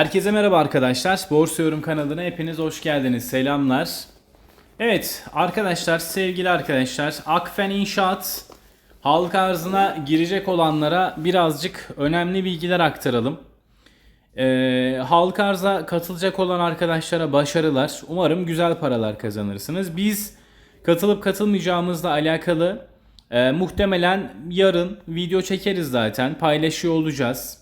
Herkese merhaba arkadaşlar. Borsa Yorum kanalına hepiniz hoş geldiniz. Selamlar. Evet arkadaşlar, sevgili arkadaşlar, Akfen İnşaat halka arzına girecek olanlara birazcık önemli bilgiler aktaralım. Ee, halka arza katılacak olan arkadaşlara başarılar. Umarım güzel paralar kazanırsınız. Biz katılıp katılmayacağımızla alakalı e, muhtemelen yarın video çekeriz zaten. Paylaşıyor olacağız.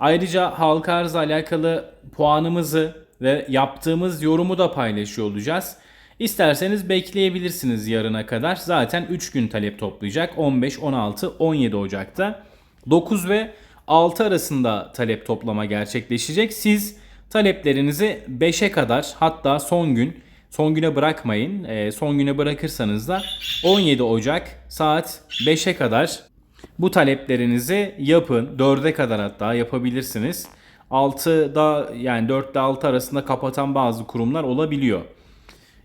Ayrıca halka arzla alakalı puanımızı ve yaptığımız yorumu da paylaşıyor olacağız. İsterseniz bekleyebilirsiniz yarına kadar. Zaten 3 gün talep toplayacak. 15, 16, 17 Ocak'ta. 9 ve 6 arasında talep toplama gerçekleşecek. Siz taleplerinizi 5'e kadar hatta son gün son güne bırakmayın. Ee, son güne bırakırsanız da 17 Ocak saat 5'e kadar bu taleplerinizi yapın. 4'e kadar hatta yapabilirsiniz. 6'da yani 4 ile 6 arasında kapatan bazı kurumlar olabiliyor.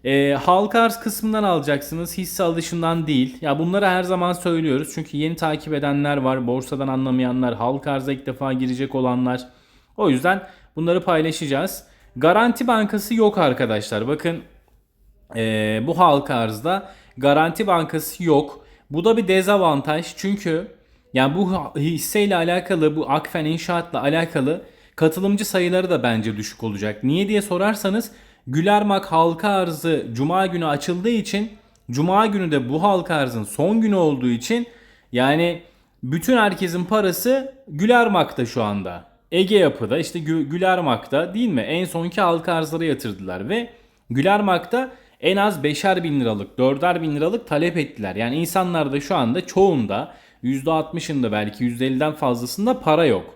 E, halka arz kısmından alacaksınız. Hisse alışından değil. Ya bunları her zaman söylüyoruz. Çünkü yeni takip edenler var. Borsadan anlamayanlar, halka arza ilk defa girecek olanlar. O yüzden bunları paylaşacağız. Garanti bankası yok arkadaşlar. Bakın e, bu halka arzda garanti bankası yok. Bu da bir dezavantaj. Çünkü yani bu hisseyle alakalı, bu Akfen İnşaat'la alakalı katılımcı sayıları da bence düşük olacak. Niye diye sorarsanız Gülermak halka arzı cuma günü açıldığı için cuma günü de bu halka arzın son günü olduğu için yani bütün herkesin parası Gülermak'ta şu anda. Ege Yapı'da işte Gü- Gülermak'ta değil mi? En sonki halka arzlara yatırdılar ve Gülermak'ta en az 5'er bin liralık, 4'er bin liralık talep ettiler. Yani insanlar da şu anda çoğunda %60'ında belki %50'den fazlasında para yok.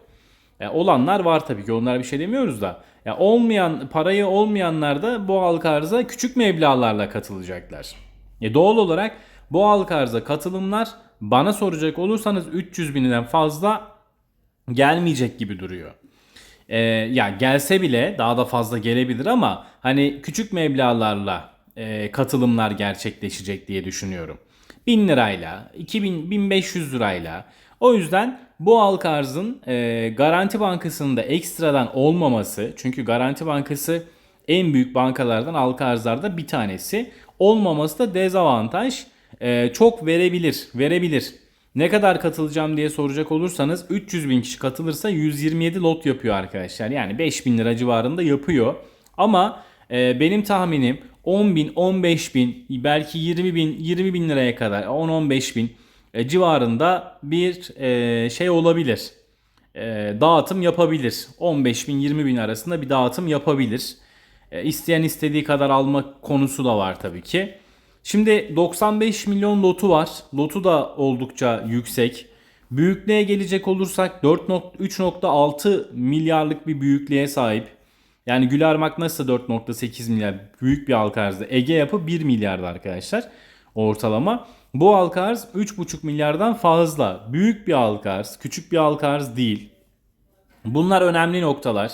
Yani olanlar var tabii ki onlara bir şey demiyoruz da. Ya olmayan parayı olmayanlar da bu halka arıza küçük meblağlarla katılacaklar. E doğal olarak bu halka arıza katılımlar bana soracak olursanız 300 binden fazla gelmeyecek gibi duruyor. Ee, ya gelse bile daha da fazla gelebilir ama hani küçük meblağlarla e, katılımlar gerçekleşecek diye düşünüyorum. 1000 lirayla, 2000, 1500 lirayla. O yüzden bu halka arzın e, Garanti Bankası'nın da ekstradan olmaması çünkü Garanti Bankası en büyük bankalardan halka arzlarda bir tanesi. Olmaması da dezavantaj. E, çok verebilir, verebilir. Ne kadar katılacağım diye soracak olursanız 300 bin kişi katılırsa 127 lot yapıyor arkadaşlar. Yani 5000 lira civarında yapıyor. Ama e, benim tahminim 10 bin, 15 bin, belki 20 bin, 20 bin liraya kadar 10-15 bin e, civarında bir e, şey olabilir. E, dağıtım yapabilir. 15 bin 20 bin arasında bir dağıtım yapabilir. E, isteyen istediği kadar alma konusu da var tabii ki. Şimdi 95 milyon lotu var. Lotu da oldukça yüksek. Büyüklüğe gelecek olursak 4.3.6 milyarlık bir büyüklüğe sahip. Yani Gülermak nasıl 4.8 milyar büyük bir halka arzda. Ege yapı 1 milyardı arkadaşlar ortalama. Bu halka arz 3.5 milyardan fazla. Büyük bir halka arz, küçük bir halka arz değil. Bunlar önemli noktalar.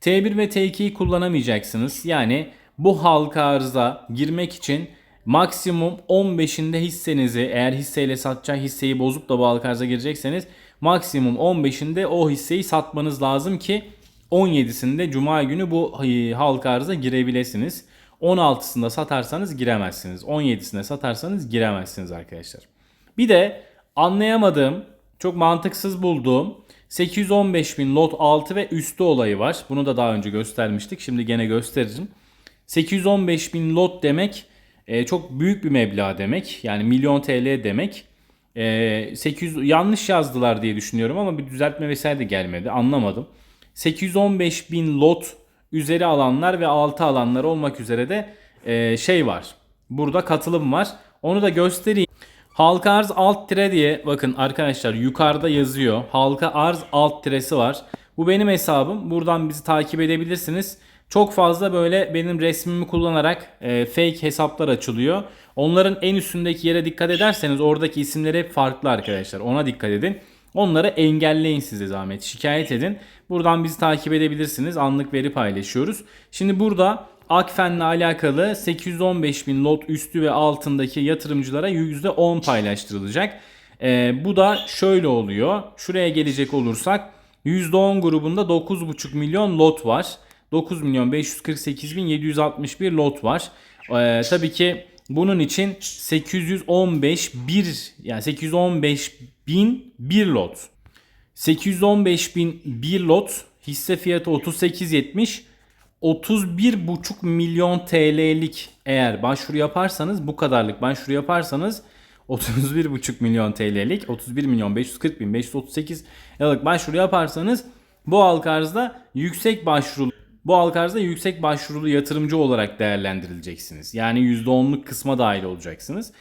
T1 ve T2'yi kullanamayacaksınız. Yani bu halka arıza girmek için maksimum 15'inde hissenizi eğer hisseyle satacağı hisseyi bozup da bu halka arıza girecekseniz maksimum 15'inde o hisseyi satmanız lazım ki 17'sinde cuma günü bu halka arıza girebilirsiniz. 16'sında satarsanız giremezsiniz. 17'sinde satarsanız giremezsiniz arkadaşlar. Bir de anlayamadığım, çok mantıksız bulduğum 815 bin lot altı ve üstü olayı var. Bunu da daha önce göstermiştik. Şimdi gene gösteririm. 815 bin lot demek e, çok büyük bir meblağ demek. Yani milyon TL demek. E, 800 yanlış yazdılar diye düşünüyorum ama bir düzeltme vesaire de gelmedi. Anlamadım. 815 bin lot üzeri alanlar ve altı alanlar olmak üzere de e, şey var. Burada katılım var. Onu da göstereyim. Halka arz alt tire diye bakın arkadaşlar yukarıda yazıyor. Halka arz alt tiresi var. Bu benim hesabım. Buradan bizi takip edebilirsiniz. Çok fazla böyle benim resmimi kullanarak e, fake hesaplar açılıyor. Onların en üstündeki yere dikkat ederseniz oradaki isimleri farklı arkadaşlar. Ona dikkat edin. Onları engelleyin size zahmet. Şikayet edin. Buradan bizi takip edebilirsiniz. Anlık veri paylaşıyoruz. Şimdi burada Akfen'le alakalı 815 bin lot üstü ve altındaki yatırımcılara %10 paylaştırılacak. Ee, bu da şöyle oluyor. Şuraya gelecek olursak %10 grubunda 9,5 milyon lot var. 9 milyon 548 bin 761 lot var. Ee, tabii ki bunun için 815 bir yani 815 bin bir lot. 815 bin bir lot hisse fiyatı 38.70 31,5 milyon TL'lik eğer başvuru yaparsanız bu kadarlık başvuru yaparsanız 31,5 milyon TL'lik 31 milyon 540 bin 538 liralık başvuru yaparsanız bu halka arzda yüksek başvurulu bu halka arzda yüksek başvurulu yatırımcı olarak değerlendirileceksiniz. Yani %10'luk kısma dahil olacaksınız.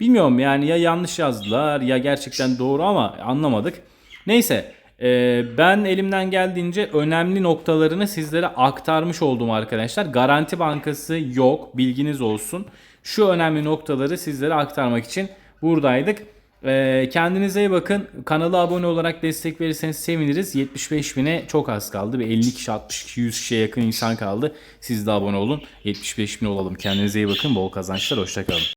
Bilmiyorum yani ya yanlış yazdılar ya gerçekten doğru ama anlamadık. Neyse e, ben elimden geldiğince önemli noktalarını sizlere aktarmış oldum arkadaşlar. Garanti Bankası yok bilginiz olsun. Şu önemli noktaları sizlere aktarmak için buradaydık. E, kendinize iyi bakın. Kanala abone olarak destek verirseniz seviniriz. 75 bine çok az kaldı. Bir 50 kişi 60 kişi 100 kişiye yakın insan kaldı. Siz de abone olun. 75 bin olalım. Kendinize iyi bakın. Bol kazançlar. Hoşçakalın.